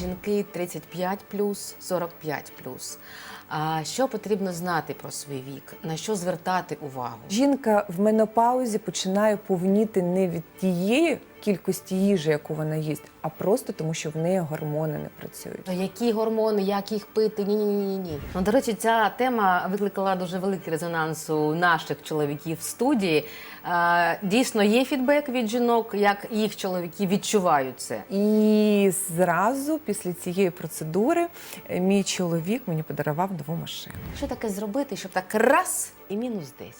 жінки 35 45 А що потрібно знати про свій вік? На що звертати увагу? Жінка в менопаузі починає повніти не від тієї кількості їжі, яку вона їсть, а просто тому, що в неї гормони не працюють. То які гормони, як їх пити? Ні, ні, ні, ні. Ну до речі, ця тема викликала дуже великий резонанс у наших чоловіків в студії. Дійсно, є фідбек від жінок, як їх чоловіки відчувають це. І зразу після цієї процедури е, мій чоловік мені подарував нову машину. Що таке зробити, щоб так раз і мінус 10?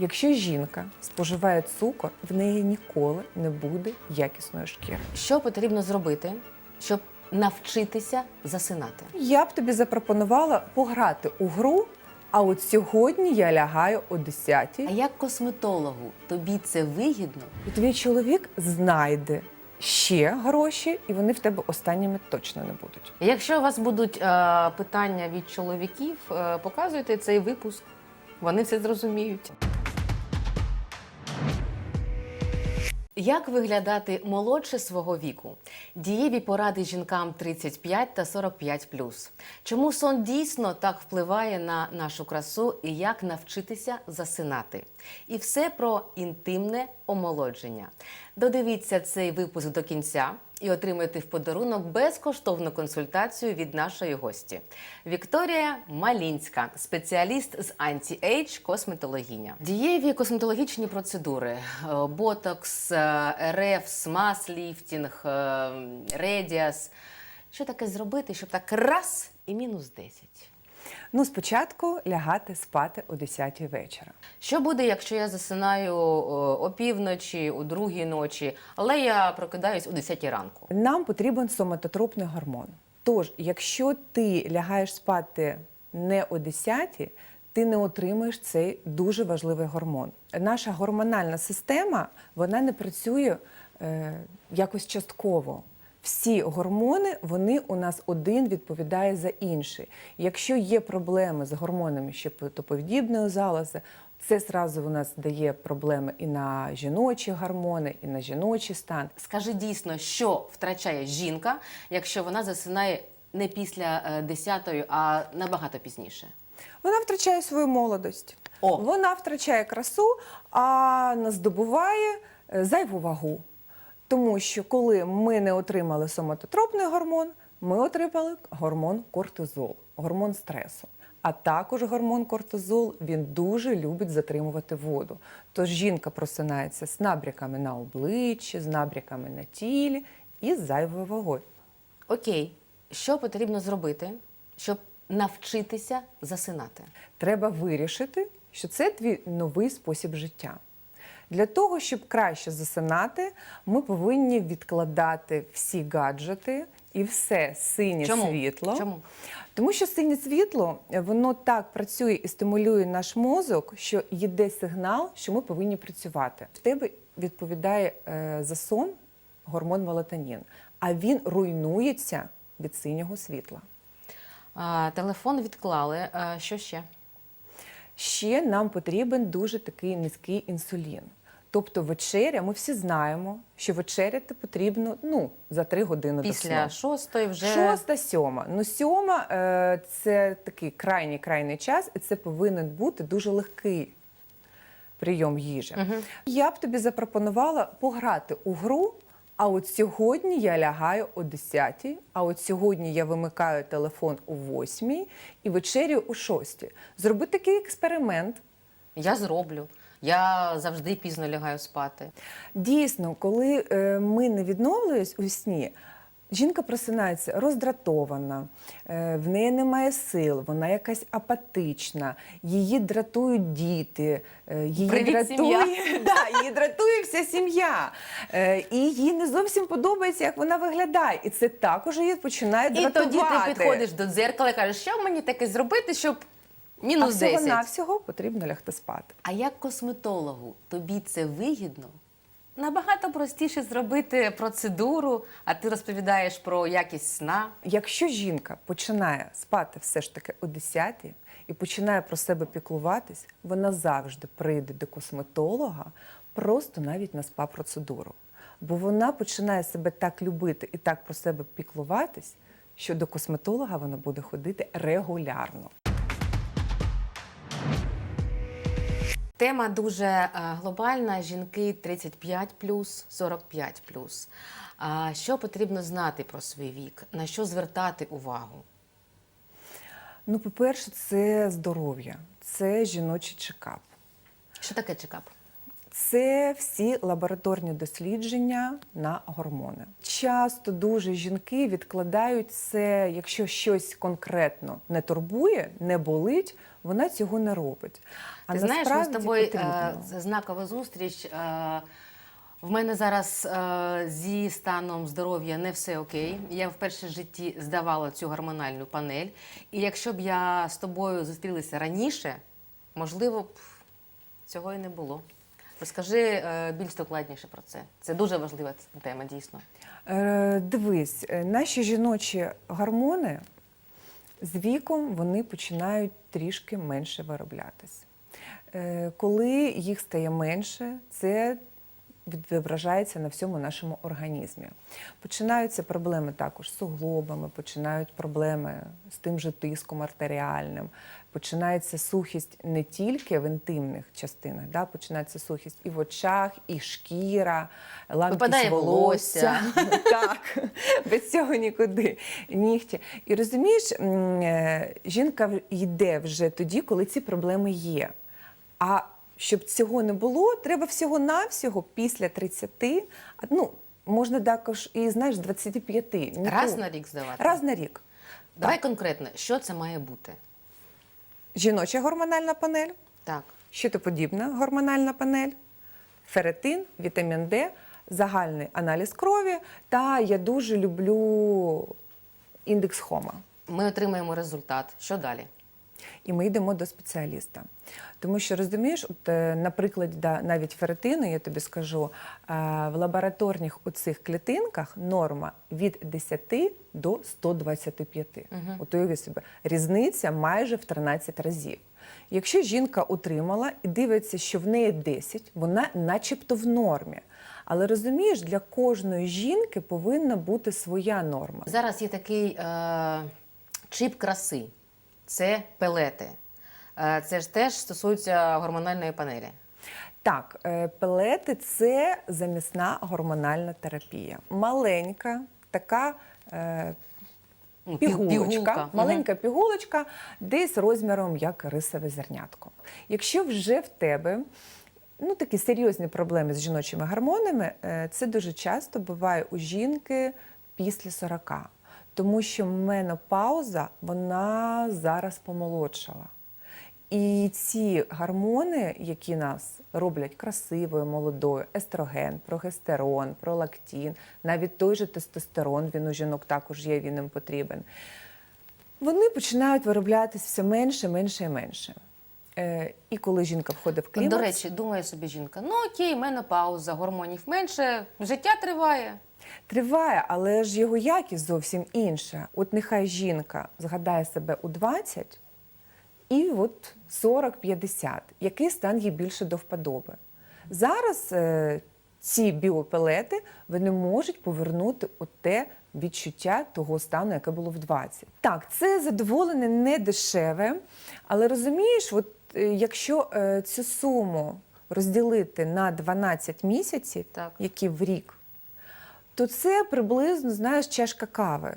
Якщо жінка споживає цукор, в неї ніколи не буде якісної шкіри. Що потрібно зробити, щоб навчитися засинати? Я б тобі запропонувала пограти у гру. А от сьогодні я лягаю о 10 А як косметологу тобі це вигідно? і твій чоловік знайде ще гроші, і вони в тебе останніми точно не будуть. Якщо у вас будуть е, питання від чоловіків, е, показуйте цей випуск. Вони все зрозуміють. Як виглядати молодше свого віку? Дієві поради жінкам 35 та 45 Чому сон дійсно так впливає на нашу красу і як навчитися засинати? І все про інтимне омолодження. Додивіться цей випуск до кінця і отримайте в подарунок безкоштовну консультацію від нашої гості. Вікторія Малінська, спеціаліст з анті-ейдж косметологиня. Дієві косметологічні процедури: е, ботокс, е, РФ, смаз-ліфтінг, е, редіас. Що таке зробити, щоб так раз і мінус 10? Ну, спочатку лягати спати о 10 вечора. Що буде, якщо я засинаю о, опівночі, о другій ночі, але я прокидаюсь о 10 ранку? Нам потрібен соматотропний гормон. Тож, якщо ти лягаєш спати не о 10, ти не отримаєш цей дуже важливий гормон. Наша гормональна система вона не працює е, якось частково. Всі гормони, вони у нас один відповідає за інший. Якщо є проблеми з гормонами щитоподібної залози, це зразу у нас дає проблеми і на жіночі гормони, і на жіночий стан. Скажи дійсно, що втрачає жінка, якщо вона засинає не після е, 10-ї, а набагато пізніше. Вона втрачає свою молодость. О! Вона втрачає красу, а здобуває е, зайву вагу. Тому що коли ми не отримали соматотропний гормон, ми отримали гормон кортизол, гормон стресу. А також гормон кортизол він дуже любить затримувати воду. Тож жінка просинається з набряками на обличчі, з набряками на тілі і з зайвою вагою. Окей, що потрібно зробити, щоб навчитися засинати? Треба вирішити, що це твій новий спосіб життя. Для того, щоб краще засинати, ми повинні відкладати всі гаджети і все синє Чому? світло. Чому? Тому що синє світло е, воно так працює і стимулює наш мозок, що йде сигнал, що ми повинні працювати. В тебе відповідає е, за сон гормон мелатонін, а він руйнується від синього світла. А, телефон відклали. А, що ще? Ще нам потрібен дуже такий низький інсулін. Тобто вечеря, ми всі знаємо, що вечеряти потрібно ну, за три години Після до сну. шостої вже Шоста, сьома. Ну, сьома е, це такий крайній крайній час, і це повинен бути дуже легкий прийом їжі. Я б тобі запропонувала пограти у гру. А от сьогодні я лягаю о 10, а от сьогодні я вимикаю телефон о 8 і вечерю о 6. Зроби такий експеримент. я зроблю. Я завжди пізно лягаю спати. Дійсно, коли е, ми не відновлюємось у сні, жінка просинається роздратована, е, в неї немає сил, вона якась апатична, її дратують діти, е, її Привіт, дратує, да, її дратує вся сім'я. І їй не зовсім подобається, як вона виглядає. І це також її починає І тоді ти підходиш до дзеркала і кажеш, що мені таке зробити, щоб а мінус 10. всього-навсього потрібно лягти спати. А як косметологу тобі це вигідно? Набагато простіше зробити процедуру, а ти розповідаєш про якість сна. Якщо жінка починає спати все ж таки о 10 і починає про себе піклуватись, вона завжди прийде до косметолога просто навіть на спа-процедуру. бо вона починає себе так любити і так про себе піклуватись, що до косметолога вона буде ходити регулярно. Тема дуже е, глобальна. Жінки 35 45 А Що потрібно знати про свій вік? На що звертати увагу? Ну, по-перше, це здоров'я, це жіночий чекап. Що таке чекап? Це всі лабораторні дослідження на гормони. Часто дуже жінки відкладають це, якщо щось конкретно не турбує, не болить, вона цього не робить. Ти знаєш, ми з тобою е, знакова зустріч. Е, в мене зараз е, зі станом здоров'я не все окей. Я вперше в житті здавала цю гормональну панель. І якщо б я з тобою зустрілася раніше, можливо б цього і не було. Розкажи е, більш докладніше про це. Це дуже важлива тема, дійсно. Е, Дивись, е, наші жіночі гормони з віком вони починають трішки менше вироблятись. Е, Коли їх стає менше, це відображається на всьому нашому організмі. Починаються проблеми також з суглобами, починають проблеми з тим же тиском артеріальним, починається сухість не тільки в інтимних частинах, да, починається сухість і в очах, і шкіра, Випадає волосся. так, без цього нікуди. Нігті. І розумієш, е, жінка йде вже тоді, коли ці проблеми є. А щоб цього не було, треба всього-навсього після 30, ну, можна також і знаєш, з 25. Раз на рік здавати. Раз на рік. Давай конкретно, що це має бути? Жіноча гормональна панель, Так. щитоподібна гормональна панель, феретин, вітамін Д, загальний аналіз крові. Та я дуже люблю індекс Хома. Ми отримаємо результат. Що далі? І ми йдемо до спеціаліста. Тому що розумієш, от, е, на прикладі да, навіть феретину, я тобі скажу, е, в лабораторних оцих клітинках норма від 10 до 125. Мгм. От уяви себе, різниця майже в 13 разів. Якщо жінка отримала і дивиться, що в неї 10, вона начебто в нормі. Але розумієш, для кожної жінки повинна бути своя норма. Зараз є такий е, чіп краси. Це пелети. Е, це ж теж стосується гормональної панелі. Так, е, пелети це замісна гормональна терапія. Маленька, така е, Ну, пі- пігулочка, пігулка. Маленька пігулочка, десь розміром як рисове зернятко. Якщо вже в тебе ну, такі серйозні проблеми з жіночими гормонами, це дуже часто буває у жінки після 40. Тому що менопауза вона зараз помолодшала. І ці гормони, які нас роблять красивою, молодою, естроген, прогестерон, пролактин, навіть той же тестостерон, він у жінок також є, він їм потрібен. Вони починають вироблятись все менше, менше і менше. Е, і коли жінка входить в клімакс, До речі, думає собі жінка: ну окей, менопауза, гормонів менше, життя триває. Триває, але ж його якість зовсім інша. От нехай жінка згадає себе у 20 і от 40-50. Який стан їй більше до вподоби? Зараз е, ці біопелети вони можуть повернути те відчуття того стану, яке було в 20. Так, це задоволення не дешеве, але розумієш, от, е, якщо е, цю суму розділити на 12 місяців, Так. які в рік, то це приблизно, знаєш, чашка кави.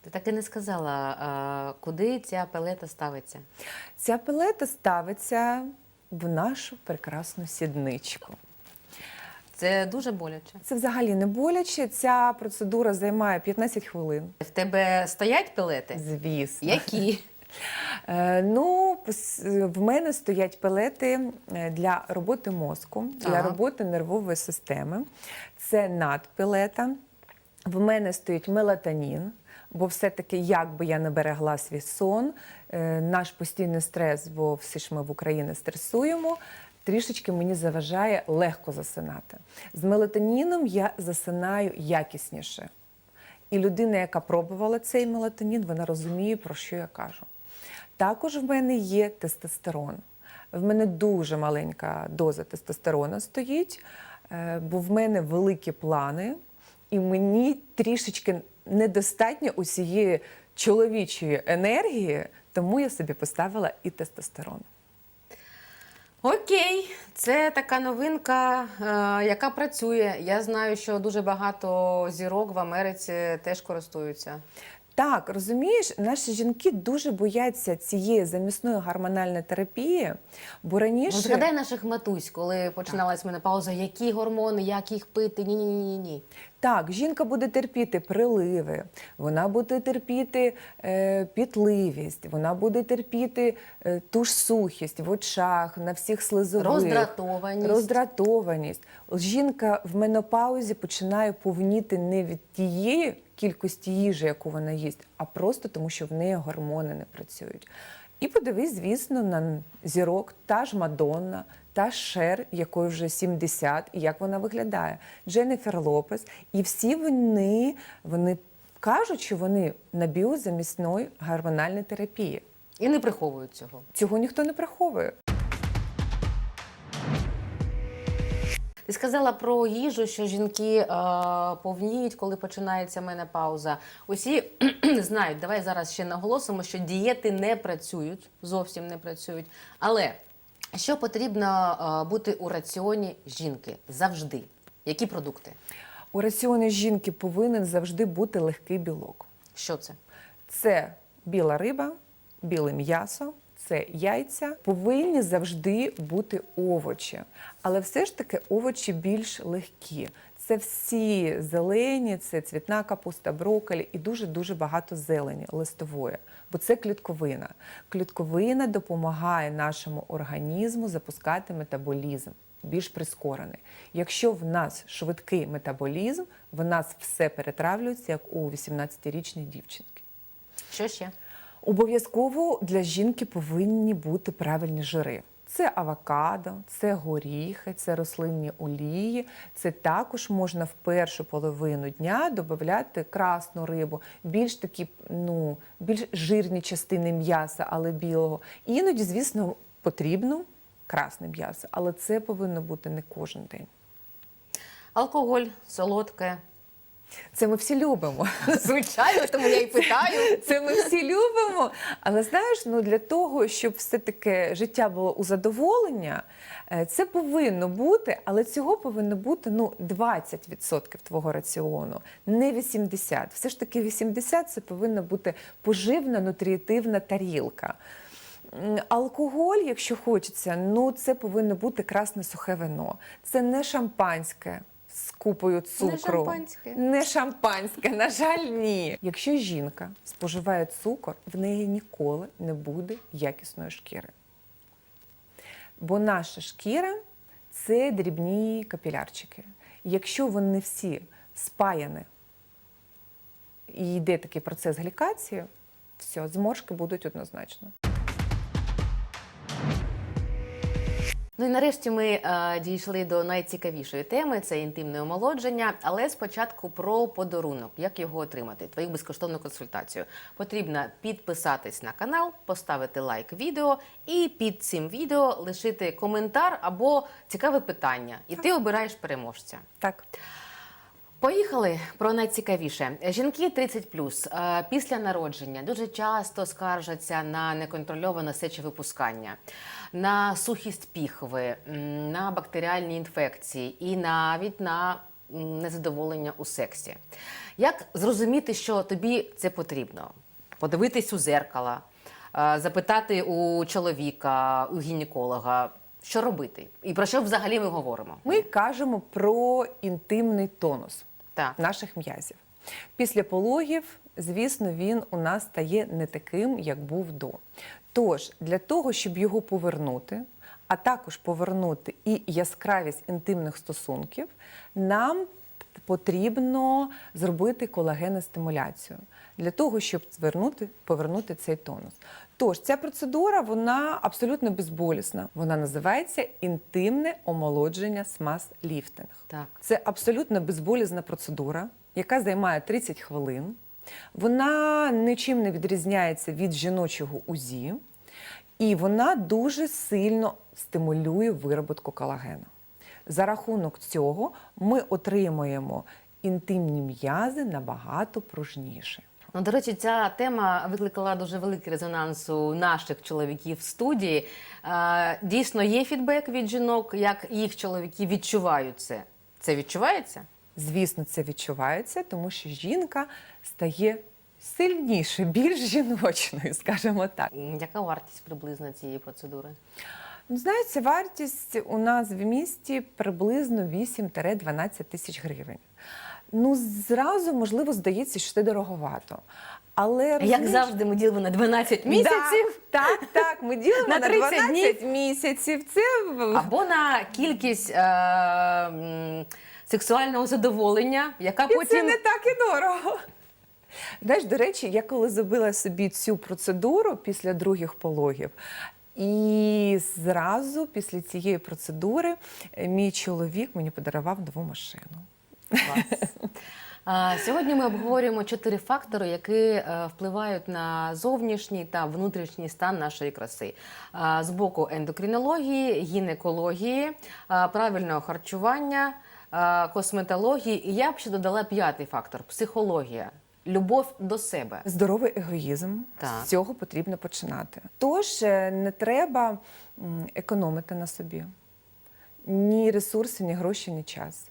Ти так і не сказала, куди ця пелета ставиться. Ця пелета ставиться в нашу прекрасну сідничку. Це дуже боляче. Це взагалі не боляче. Ця процедура займає 15 хвилин. В тебе стоять пелети? Звісно. Які? Е, ну, в мене стоять пелети е, для роботи мозку, для Ага. роботи нервової системи. Це надпелета. В мене стоїть мелатонін, бо все-таки, як би я не берегла свій сон, е, наш постійний стрес, бо всі ж ми в Україні стресуємо. Трішечки мені заважає легко засинати. З мелатоніном я засинаю якісніше. І людина, яка пробувала цей мелатонін, вона розуміє, про що я кажу. Також в мене є тестостерон. В мене дуже маленька доза тестостерона стоїть. е, бо в мене великі плани, і мені трішечки недостатньо усієї чоловічої енергії, тому я собі поставила і тестостерон. Окей, це така новинка, е, яка працює. Я знаю, що дуже багато зірок в Америці теж користуються. Так, розумієш, наші жінки дуже бояться цієї замісної гормональної терапії, бо раніше Ну, згадай наших матусь, коли починалась менопауза, які гормони, як їх пити. Ні, ні, ні, ні. Так, жінка буде терпіти приливи, вона буде терпіти е, пітливість, вона буде терпіти е, ту ж сухість в очах, на всіх слизових. Роздратованість. Роздратованість. Жінка в менопаузі починає повніти не від тієї кількості їжі, яку вона їсть, а просто тому, що в неї гормони не працюють. І подивись, звісно, на зірок, та ж Мадонна, та Шер, якої вже 70, і як вона виглядає, Дженніфер Лопес. І всі вони, вони кажуть, що вони на біозамісної гормональної терапії. І не приховують цього. Цього ніхто не приховує. Ти сказала про їжу, що жінки е, повніють, коли починається менопауза. Усі знають, давай зараз ще наголосимо, що дієти не працюють, зовсім не працюють. Але що потрібно е, бути у раціоні жінки завжди? Які продукти? У раціоні жінки повинен завжди бути легкий білок. Що це? Це біла риба, біле м'ясо, це яйця. Повинні завжди бути овочі, але все ж таки овочі більш легкі. Це всі зелені, це цвітна капуста, брокколі і дуже дуже багато зелені листової, бо це клітковина. Клітковина допомагає нашому організму запускати метаболізм. Більш прискорений. Якщо в нас швидкий метаболізм, в нас все перетравлюється, як у 18-річної дівчинки. Що ще? Обов'язково для жінки повинні бути правильні жири. Це авокадо, це горіхи, це рослинні олії. Це також можна в першу половину дня додати красну рибу, більш такі, ну, більш жирні частини м'яса, але білого. Іноді, звісно, потрібно красне м'ясо, але це повинно бути не кожен день. Алкоголь, солодке. Це ми всі любимо. Звичайно, тому я і питаю. Це ми всі любимо. Але знаєш, ну для того, щоб все-таки життя було у задоволення, е, це повинно бути, але цього повинно бути ну 20% твого раціону, не 80%. Все ж таки 80% це повинна бути поживна нутріативна тарілка. Алкоголь, якщо хочеться, ну це повинно бути красне сухе вино. Це не шампанське з купою цукру. Не шампанське. Не шампанське, на жаль, ні. Якщо жінка споживає цукор, в неї ніколи не буде якісної шкіри. Бо наша шкіра це дрібні капілярчики. Якщо вони всі спаяні і йде такий процес глікації, все, зморшки будуть однозначно. Ну і нарешті ми е, дійшли до найцікавішої теми це інтимне омолодження. Але спочатку про подарунок, як його отримати, твою безкоштовну консультацію. Потрібно підписатись на канал, поставити лайк відео і під цим відео лишити коментар або цікаве питання. І ти обираєш переможця. Так. Поїхали про найцікавіше. Жінки 30 е, після народження дуже часто скаржаться на неконтрольоване сечовипускання, на сухість піхви, на бактеріальні інфекції і навіть на незадоволення у сексі. Як зрозуміти, що тобі це потрібно? Подивитись у зеркало, е, запитати у чоловіка, у гінеколога, що робити, і про що взагалі ми говоримо? Ми кажемо про інтимний тонус Так. наших м'язів. Після пологів, звісно, він у нас стає не таким, як був до. Тож, для того, щоб його повернути, а також повернути і яскравість інтимних стосунків, нам потрібно зробити колагеностимуляцію для того, щоб звернути, повернути цей тонус. Тож ця процедура вона абсолютно безболісна. Вона називається інтимне омолодження смаз-ліфтинг. Так. Це абсолютно безболізна процедура, яка займає 30 хвилин. Вона нічим не відрізняється від жіночого УЗІ, і вона дуже сильно стимулює вироботку колагену. За рахунок цього ми отримуємо інтимні м'язи набагато пружніше. Ну, до речі, ця тема викликала дуже великий резонанс у наших чоловіків в студії. Дійсно, є фідбек від жінок, як їх чоловіки відчувають це. Це відчувається? Звісно, це відчувається, тому що жінка стає сильніше, більш жіночною, скажімо так. Яка вартість приблизно цієї процедури? Ну, знаєте, вартість у нас в місті приблизно 8-12 тисяч гривень. Ну, зразу, можливо, здається, що це дороговато. Але Як розумієш, завжди, ми ділимо на 12 місяців Да, так, так, ми ділимо На на, 30 12 місяців. Це в- або на кількість е, м, сексуального задоволення, яка І це потім не так і дорого. Знаєш, до речі, я коли зробила собі цю процедуру після других пологів, і зразу після цієї процедури е, мій чоловік мені подарував нову машину. Сьогодні ми обговорюємо чотири фактори, які е, впливають на зовнішній та внутрішній стан нашої краси. З боку ендокринології, гінекології, правильного харчування, косметології. І я б ще додала п'ятий фактор психологія, любов до себе. Здоровий егоїзм Так. з цього потрібно починати. Тож е, не треба економити на собі ні ресурси, ні гроші, ні час.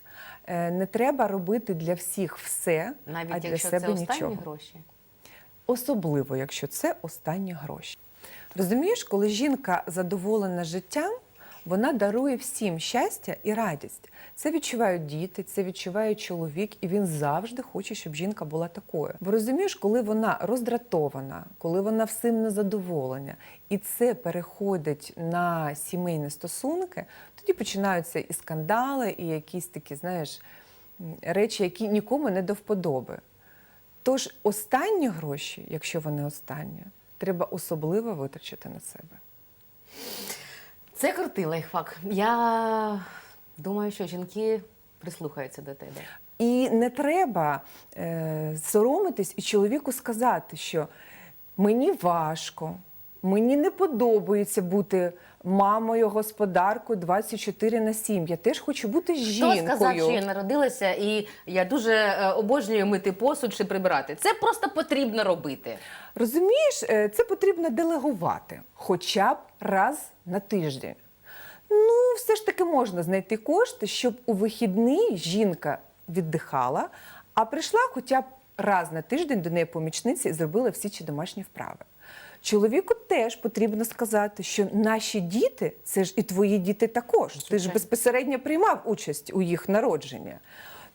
Е, Не треба робити для всіх все, а для якщо себе це останні нічого. гроші. Особливо, якщо це останні гроші. Розумієш, коли жінка задоволена життям, вона дарує всім щастя і радість. Це відчувають діти, це відчуває чоловік, і він завжди хоче, щоб жінка була такою. Бо розумієш, коли вона роздратована, коли вона всім незадоволена, і це переходить на сімейні стосунки, тоді починаються і скандали, і якісь такі, знаєш, речі, які нікому не до вподоби. Тож останні гроші, якщо вони останні, треба особливо витрачати на себе. Це крутий лайфхак. Я думаю, що жінки прислухаються до тебе. І не треба е, соромитись і чоловіку сказати, що мені важко, мені не подобається бути мамою, господаркою 24 на 7. Я теж хочу бути жінкою. Хто сказав, що я народилася, і я дуже е, обожнюю мити посуд чи прибирати. Це просто потрібно робити. Розумієш, е, це потрібно делегувати хоча б раз на тиждень. Ну, все ж таки можна знайти кошти, щоб у вихідний жінка віддихала, а прийшла хоча б раз на тиждень до неї помічниці і зробила всі ці домашні вправи. Чоловіку теж потрібно сказати, що наші діти це ж і твої діти також. Ти ж безпосередньо приймав участь у їх народженні.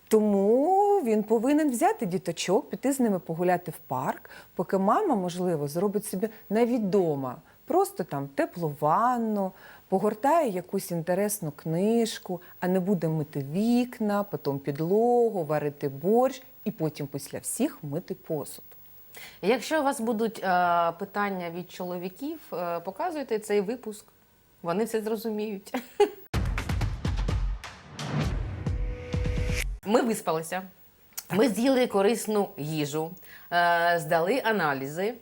Тому він повинен взяти діточок, піти з ними погуляти в парк, поки мама, можливо, зробить собі навіть вдома просто там теплу ванну, погортає якусь інтересну книжку, а не буде мити вікна, потім підлогу, варити борщ і потім після всіх мити посуд. Якщо у вас будуть е, питання від чоловіків, е, показуйте цей випуск. Вони все зрозуміють. Ми виспалися. Ми з'їли корисну їжу, е, здали аналізи.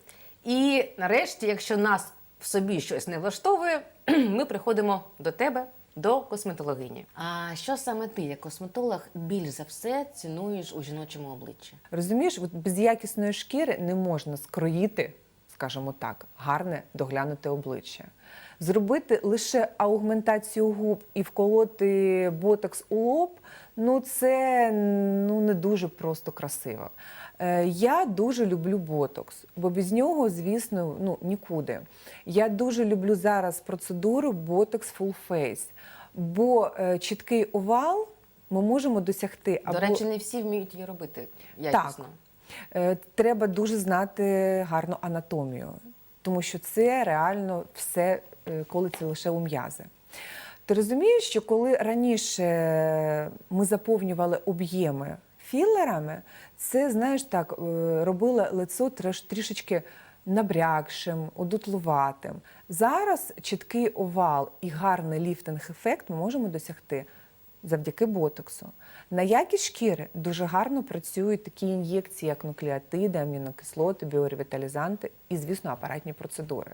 І нарешті, якщо нас в собі щось не влаштовує, ми приходимо до тебе, до косметологині. А що саме ти, як косметолог, більш за все цінуєш у жіночому обличчі? Розумієш, от без якісної шкіри не можна скроїти, скажімо так, гарне доглянуте обличчя. Зробити лише аугментацію губ і вколоти ботокс у лоб ну це ну, не дуже просто красиво. Е, Я дуже люблю ботокс, бо без нього, звісно, ну нікуди. Я дуже люблю зараз процедуру ботокс Full Face, бо е, чіткий овал ми можемо досягти До речі, не всі вміють її робити якісно. Е, Треба дуже знати гарну анатомію, тому що це реально все колиться лише у м'язи. Ти розумієш, що коли раніше ми заповнювали об'єми філерами, це, знаєш так, е, робило лицо трішечки набрякшим, одутлуватим. Зараз чіткий овал і гарний ліфтинг-ефект ми можемо досягти завдяки ботоксу. На якість шкіри дуже гарно працюють такі ін'єкції, як нуклеотиди, амінокислоти, біоревіталізанти і, звісно, апаратні процедури.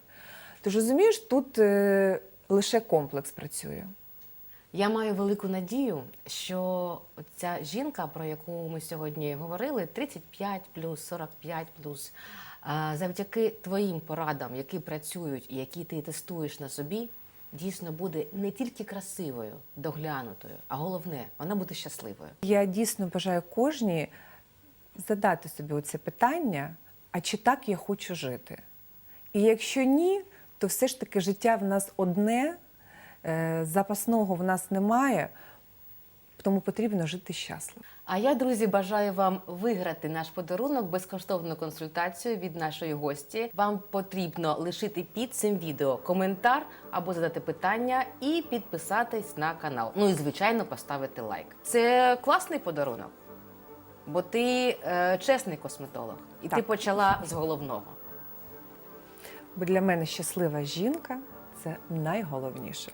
Ти ж розумієш, тут е, лише комплекс працює. Я маю велику надію, що ця жінка, про яку ми сьогодні говорили, 35 плюс, 45 плюс, е, завдяки твоїм порадам, які працюють і які ти тестуєш на собі, дійсно буде не тільки красивою, доглянутою, а головне, вона буде щасливою. Я дійсно бажаю кожній задати собі оце питання: а чи так я хочу жити? І якщо ні, то все ж таки життя в нас одне, е, запасного в нас немає, тому потрібно жити щасливо. А я, друзі, бажаю вам виграти наш подарунок, безкоштовну консультацію від нашої гості. Вам потрібно лишити під цим відео коментар або задати питання і підписатись на канал. Ну і звичайно поставити лайк. Це класний подарунок, бо ти е, чесний косметолог, і ти почала з головного. Бо для мене щаслива жінка це найголовніше.